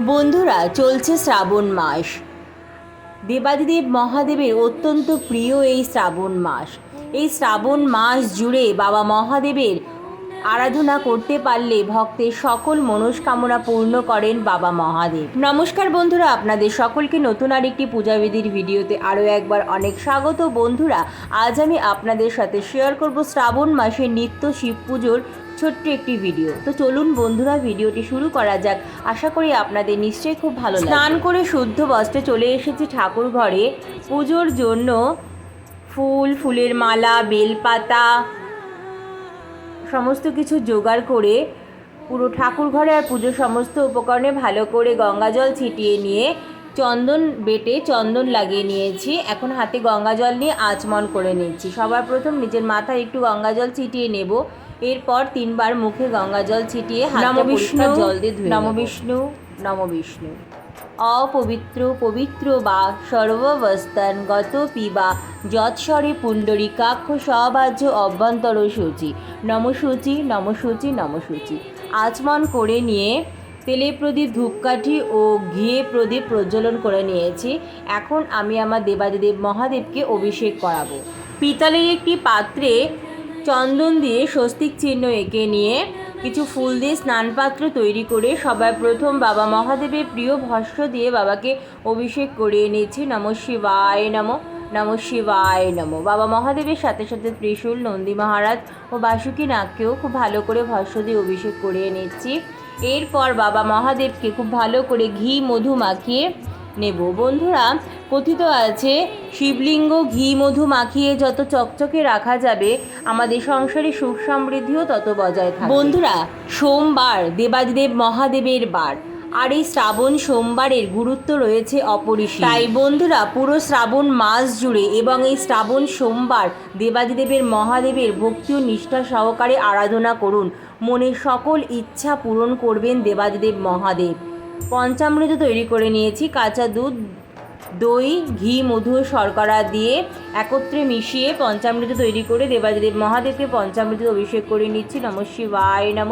বন্ধুরা, চলছে শ্রাবণ মাস। দেবাদিদেব মহাদেবের অত্যন্ত প্রিয় এই শ্রাবণ মাস। এই শ্রাবণ মাস জুড়ে বাবা মহাদেবের আরাধনা করতে পারলে ভক্তের সকল মনস্কামনা পূর্ণ করেন বাবা মহাদেব। নমস্কার বন্ধুরা, আপনাদের সকলকে নতুন আরেকটি পূজাবিধির ভিডিওতে আরও একবার অনেক স্বাগত। বন্ধুরা, আজ আমি আপনাদের সাথে শেয়ার করব শ্রাবণ মাসের নিত্য শিব পুজোর ছোট্ট একটি ভিডিও। তো চলুন বন্ধুরা, ভিডিওটি শুরু করা যাক। আশা করি আপনাদের নিশ্চয়ই খুব ভালো স্নান করে শুদ্ধ বস্ত্রে চলে এসেছি ঠাকুর ঘরে পুজোর জন্য ফুল, ফুলের মালা, বেলপাতা সমস্ত কিছু জোগাড় করে পুরো ঠাকুর ঘরে আর পুজোর সমস্ত উপকরণে ভালো করে গঙ্গা জল ছিটিয়ে নিয়ে চন্দন বেটে চন্দন লাগিয়ে নিয়েছি। এখন হাতে গঙ্গা জল নিয়ে আচমন করে নিচ্ছি। সবার প্রথম নিজের মাথায় একটু গঙ্গা জল ছিটিয়ে নেব। এরপর তিনবার মুখে গঙ্গা জল ছিটিয়ে পরিষ্কার জল দিয়ে নম বিষ্ণু নম বিষ্ণু অপবিত্র পবিত্র বা সর্ববস্থান গত পিবা যৎস্বরে পুণ্ডরিকাক্ষ সবাজ্য অভ্যন্তর সূচি। নমসূচি নমসূচি নমসূচি। আচমন করে নিয়ে তেলে প্রদীপ ধূপকাঠি ও ঘিয়ে প্রদীপ প্রজ্বলন করে নিয়েছি। এখন আমি আমার দেবাদিদেব মহাদেবকে অভিষেক করাবো। পিতলের একটি পাত্রে চন্দন দিয়ে স্বস্তিক চিহ্ন এঁকে নিয়ে কিছু ফুল দিয়ে স্নানপাত্র তৈরি করে সবার প্রথম বাবা মহাদেবের প্রিয় ভস্য দিয়ে বাবাকে অভিষেক করিয়ে নিয়েছি। নম শিবায় নম নম শিবায় নম। বাবা মহাদেবের সাথে সাথে ত্রিশূল, নন্দী মহারাজ ও বাসুকি নাগকেও খুব ভালো করে ভস্য দিয়ে অভিষেক করিয়ে নিচ্ছি। এরপর বাবা মহাদেবকে খুব ভালো করে ঘি, মধু মাখিয়ে নেব। বন্ধুরা কথিত আছে শিবলিঙ্গ ঘি মধু মাখিয়ে যত চকচকে রাখা যাবে আমাদের সংসারে সুখ সমৃদ্ধিও তত বজায় থাকবে বন্ধুরা সোমবার দেবাদিদেব মহাদেবের বার আর এই শ্রাবণ সোমবারের গুরুত্ব রয়েছে অপরিসীম। তাই বন্ধুরা পুরো শ্রাবণ মাস জুড়ে এবং এই শ্রাবণ সোমবার দেবাদিদেবের মহাদেবের ভক্তি ও নিষ্ঠা সহকারে আরাধনা করুন। মনের সকল ইচ্ছা পূরণ করবেন দেবাদিদেব মহাদেব। পঞ্চামৃত তৈরি করে নিয়েছি কাঁচা দুধ দই, ঘি, মধু, শর্করা দিয়ে একত্রে মিশিয়ে পঞ্চামৃত তৈরি করে দেবাদেব মহাদেবকে পঞ্চামৃত অভিষেক করে নিচ্ছি। নম শিবায় নম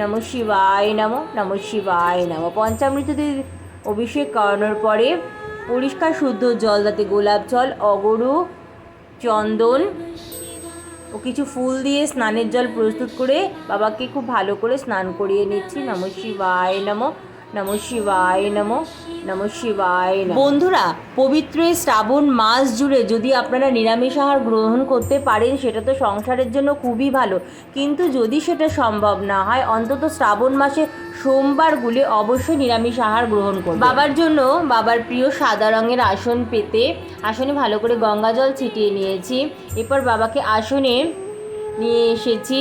নম শিবায় নম নম শিবায় নম। পঞ্চামৃত অভিষেক করানোর পরে পরিষ্কার শুদ্ধ জল, তাতে গোলাপ জল, অগরু, চন্দন ও কিছু ফুল দিয়ে স্নানের জল প্রস্তুত করে বাবাকে খুব ভালো করে স্নান করিয়ে নিচ্ছি। নম শিবায় নম নম শিবায় নম নম শিবায় বন্ধুরা, পবিত্র এই শ্রাবণ মাস জুড়ে যদি আপনারা নিরামিষ আহার গ্রহণ করতে পারেন, সেটা তো সংসারের জন্য খুবই ভালো। কিন্তু যদি সেটা সম্ভব না হয়, অন্তত শ্রাবণ মাসে সোমবারগুলি অবশ্যই নিরামিষ আহার গ্রহণ করুন। বাবার জন্য বাবার প্রিয় সাদা রঙের আসন পেতে, আসনে ভালো করে গঙ্গা জল ছিটিয়ে নিয়েছি। এরপর বাবাকে আসনে নিয়ে এসেছি।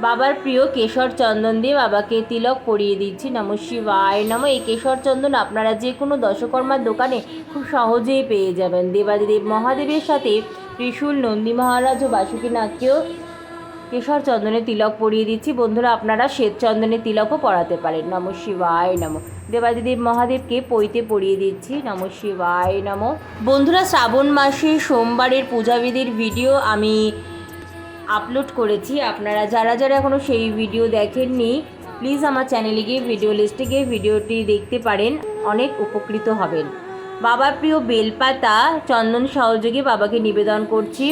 বাবার প্রিয় কেশর চন্দন দিয়ে বাবাকে তিলক পরিয়ে দিচ্ছি। নম শিবায়। নম। এই কেশর চন্দন আপনারা যে কোনো দশকর্মার দোকানে খুব সহজেই পেয়ে যাবেন। দেবাদিদেব মহাদেবের সাথে ত্রিশূল নন্দী মহারাজ ও বাসুকীনাথকেও কেশর চন্দনে তিলক পরিয়ে দিচ্ছি। বন্ধুরা, আপনারা শ্বেত চন্দনে তিলকও পরাতে পারেন। নম শিবায়। নম। দেবাদিদেব মহাদেবকে পৈতে পরিয়ে দিচ্ছি। নম শিবায়। নম। বন্ধুরা, শ্রাবণ মাসে সোমবারের পূজাবিধির ভিডিও আমি আপলোড করেছি। আপনারা যারা যারা এখনও সেই ভিডিও দেখেননি প্লিজ আমার চ্যানেলে গিয়ে ভিডিও লিস্টে গিয়ে ভিডিওটি দেখতে পারেন। অনেক উপকৃত হবেন। বাবার প্রিয় বেলপাতা চন্দন সহযোগে বাবাকে নিবেদন করছি।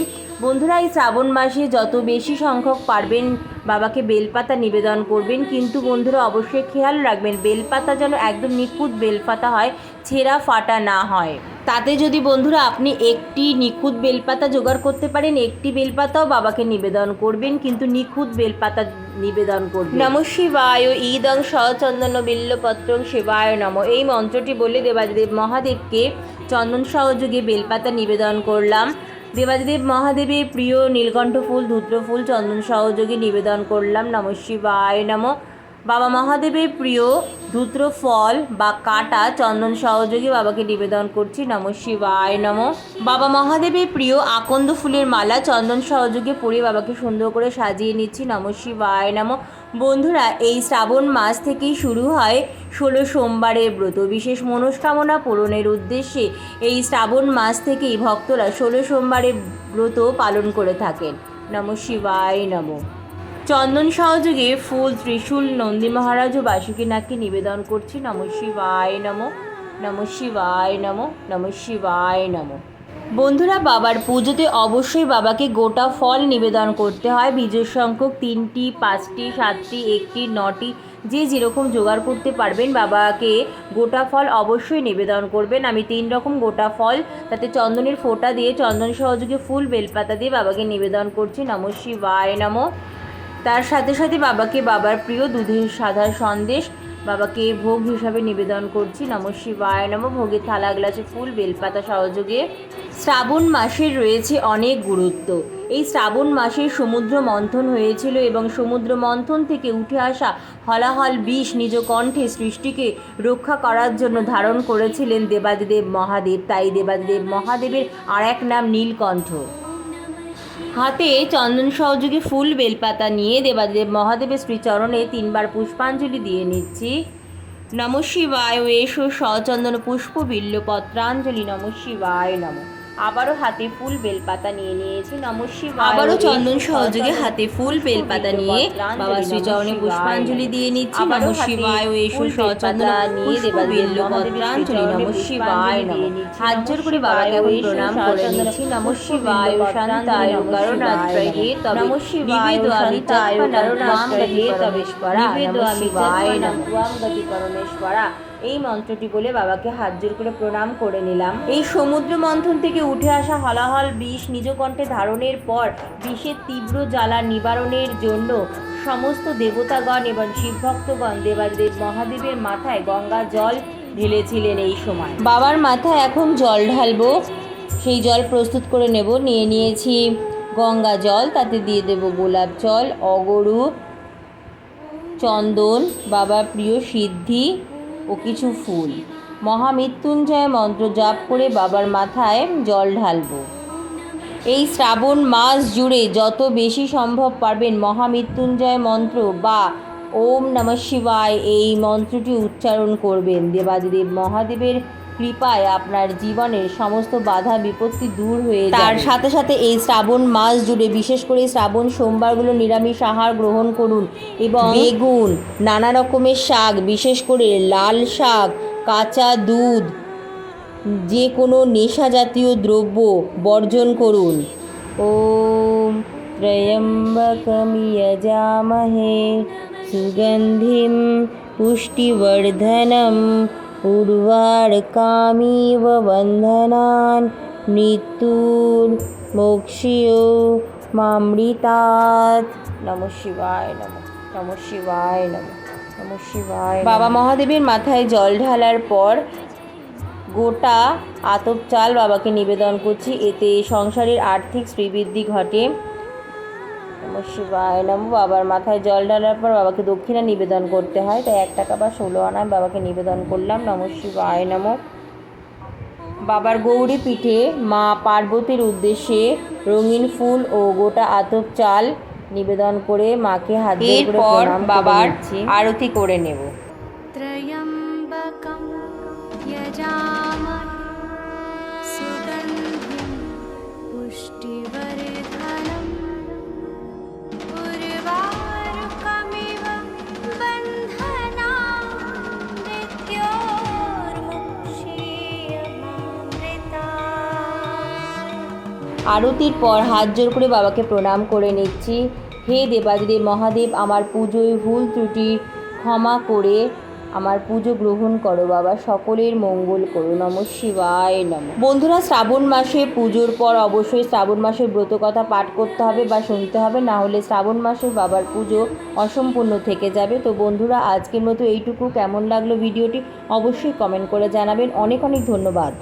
বন্ধুরা, এই শ্রাবণ মাসে যত বেশি সংখ্যক পারবেন বাবাকে বেলপাতা নিবেদন করবেন। কিন্তু বন্ধুরা, অবশ্যই খেয়াল রাখবেন, বেলপাতা যেন একদম নিখুঁত বেলপাতা হয়, ছেঁড়া ফাটা না হয়। তাতে যদি বন্ধুরা আপনি একটি নিখুঁত বেলপাতা জোগাড় করতে পারেন, একটি বেলপাতাও বাবাকে নিবেদন করবেন, কিন্তু নিখুঁত বেলপাতা নিবেদন করবেন। নম শিবায়, ঈদং সচন্দন বিল্লপত্রং শিবায় নম। এই মন্ত্রটি বলে দেবাদিদেব মহাদেবকে চন্দন সহযোগে বেলপাতা নিবেদন করলাম। দেবাদিদেব মহাদেবের প্রিয় নীলকণ্ঠ ফুল, ধূত্র ফুল, চন্দন সহযোগী নিবেদন করলাম। নম শিবায় নম। বাবা মহাদেবের প্রিয় ধূত্র, ফল বা কাটা চন্দন সহযোগে বাবাকে নিবেদন করছি। নম শিবায় নম। বাবা মহাদেবের প্রিয় আকন্দ ফুলের মালা চন্দন সহযোগে পরিয়ে বাবাকে সুন্দর করে সাজিয়ে নিচ্ছি। নম শিবায় নম। বন্ধুরা, এই শ্রাবণ মাস থেকেই শুরু হয় ষোলো সোমবারের ব্রত। বিশেষ মনস্কামনা পূরণের উদ্দেশ্যে এই শ্রাবণ মাস থেকেই ভক্তরা ষোলো সোমবারের ব্রত পালন করে থাকেন। নম শিবায় নম। চন্দন সহযোগে ফুল, ত্রিশূল, নন্দী মহারাজ ও বাসুকী নাককে নিবেদন করছি। নম শিবায় নম নম শিবায় নম নম শিবায় নম। বন্ধুরা, বাবার পুজোতে অবশ্যই বাবাকে গোটা ফল নিবেদন করতে হয়। বীজের সংখ্যক তিনটি, পাঁচটি, সাতটি, একটি, নটি, যে যেরকম জোগাড় করতে পারবেন, বাবাকে গোটা ফল অবশ্যই নিবেদন করবেন। আমি তিন রকম গোটা ফল, তাতে চন্দনের ফোঁটা দিয়ে, চন্দন সহযোগে ফুল, বেলপাতা দিয়ে বাবাকে নিবেদন করছি। নম শিবায় নম তার সাথে সাথে বাবাকে বাবার প্রিয় দুধের সাদা সন্দেশ, বাবাকে ভোগ হিসাবে নিবেদন করছি। নম শিবায়, নম ভোগের থালা, গ্লাসে ফুল, বেলপাতা সহযোগে। শ্রাবণ মাসের রয়েছে অনেক গুরুত্ব। এই শ্রাবণ মাসে সমুদ্র মন্থন হয়েছিল এবং সমুদ্র মন্থন থেকে উঠে আসা হলাহল বিষ নিজ কণ্ঠে সৃষ্টিকে রক্ষা করার জন্য ধারণ করেছিলেন দেবাদিদেব মহাদেব। তাই দেবাদিদেব মহাদেবের আর এক নাম নীলকণ্ঠ। হাতে চন্দন সহযোগে ফুল বেলপাতা নিয়ে দেবাদেব মহাদেবের শ্রীচরণে তিনবার পুষ্পাঞ্জলি দিয়ে নিচ্ছি। নম শিবায় এসো সচন্দন পুষ্প বিল্ল পত্রাঞ্জলি। নম শিবায়, নম। আবারও হাতে ফুল বেলপাতা নিয়ে নিয়েছি নম আবারও চন্দন সহযোগে হাতে ফুল বেলপাতা নিয়ে বাবা শ্রীচরণে পুষ্পাঞ্জলি দিয়ে নিচ্ছি নম শিবায় ও এসো সচন্দন নিয়ে দেবাদেব পত্রাঞ্জলি নম শিবায় নম। হাত জোর করে বাবাকে এখন প্রণাম করে নিচ্ছি। নম শিবায় শান্তায় করুণাত্রয়ে তবে নম শিবায় শান্তায় করুণাত্রয়ে তবেশ্বরা নম শিবায় নম গতি পরমেশ্বরা। এই মন্ত্রটি বলে বাবাকে হাত জোর করে প্রণাম করে নিলাম। এই সমুদ্র মন্থন থেকে উঠে আসা হলাহল বিষ নিজ কণ্ঠে ধারণের পর বিষের তীব্র জ্বালা নিবারণের জন্য সমস্ত দেবতাগণ এবং শিবভক্তগণ দেবাদেব মহাদেবের মাথায় গঙ্গা জল ঢেলেছিলেন এই সময়। বাবার মাথায় এখন জল ঢালবো, সেই জল প্রস্তুত করে নেব, নিয়ে নিয়েছি গঙ্গা জল, তাতে দিয়ে দেব গোলাপ জল, অগরু, চন্দন বাবার প্রিয় সিদ্ধি ও কিছু ফুল। মহামৃত্যুঞ্জয় মন্ত্র জাপ করে বাবার মাথায় জল ঢালবো। এই শ্রাবণ মাস জুড়ে যত বেশি সম্ভব পারবেন মহামৃত্যুঞ্জয় মন্ত্র বা ওম নমঃ শিবায় এই মন্ত্রটি উচ্চারণ করবেন। দেবাদিদেব মহাদেবের কৃপায় আপনার জীবনের সমস্ত বাধা বিপত্তি দূর হয়ে তার সাথে সাথে এই শ্রাবণ মাস জুড়ে বিশেষ করে শ্রাবণ সোমবারগুলো নিরামিষ আহার গ্রহণ করুন এবং বেগুন নানা রকমের শাক বিশেষ করে লাল শাক কাঁচা দুধ যে কোনো নেশা জাতীয় দ্রব্য বর্জন করুন। ওম ত্রয়ম্বকম যজামহে সুগন্ধিম পুষ্টিবর্ধনম উর্বারকামিব বন্ধনান মৃত্যুর মোক্ষীয় মামৃতাৎ নম শিবায় নম নম শিবায় নম নম শিবায় বাবা মহাদেবের মাথায় জল ঢালার পর গোটা আতপ চাল বাবাকে নিবেদন করছি। এতে সংসারের আর্থিক শ্রীবৃদ্ধি ঘটে। শিবায় নম বাবার মাথায় জল ঢালার পর বাবাকে দক্ষিণা নিবেদন করতে হয়। তাই এক টাকা বা ষোলো আনায় বাবাকে নিবেদন করলাম। নম শিবায় নমো বাবার গৌরী পিঠে মা পার্বতীর উদ্দেশ্যে রঙিন ফুল ও গোটা আতপ চাল নিবেদন করে মাকে হাত পর বাবার আরতি করে নেব। ত্রয়ম্বকম আরতির পর হাত জোর করে বাবাকে প্রণাম করে নিচ্ছি। হে দেবাদিদেব মহাদেব, আমার পুজোয় ভুল ত্রুটি ক্ষমা করে আমার পুজো গ্রহণ করো বাবা। সকলের মঙ্গল করো। নম শিবায় নম। বন্ধুরা, শ্রাবণ মাসে পুজোর পর অবশ্যই শ্রাবণ মাসের ব্রত কথা পাঠ করতে হবে বা শুনতে হবে। না হলে শ্রাবণ মাসে বাবার পুজো অসম্পূর্ণ থেকে যাবে। তো বন্ধুরা, আজকের মতো এইটুকু। কেমন লাগল ভিডিওটি অবশ্যই কমেন্ট করে জানাবেন। অনেক অনেক ধন্যবাদ।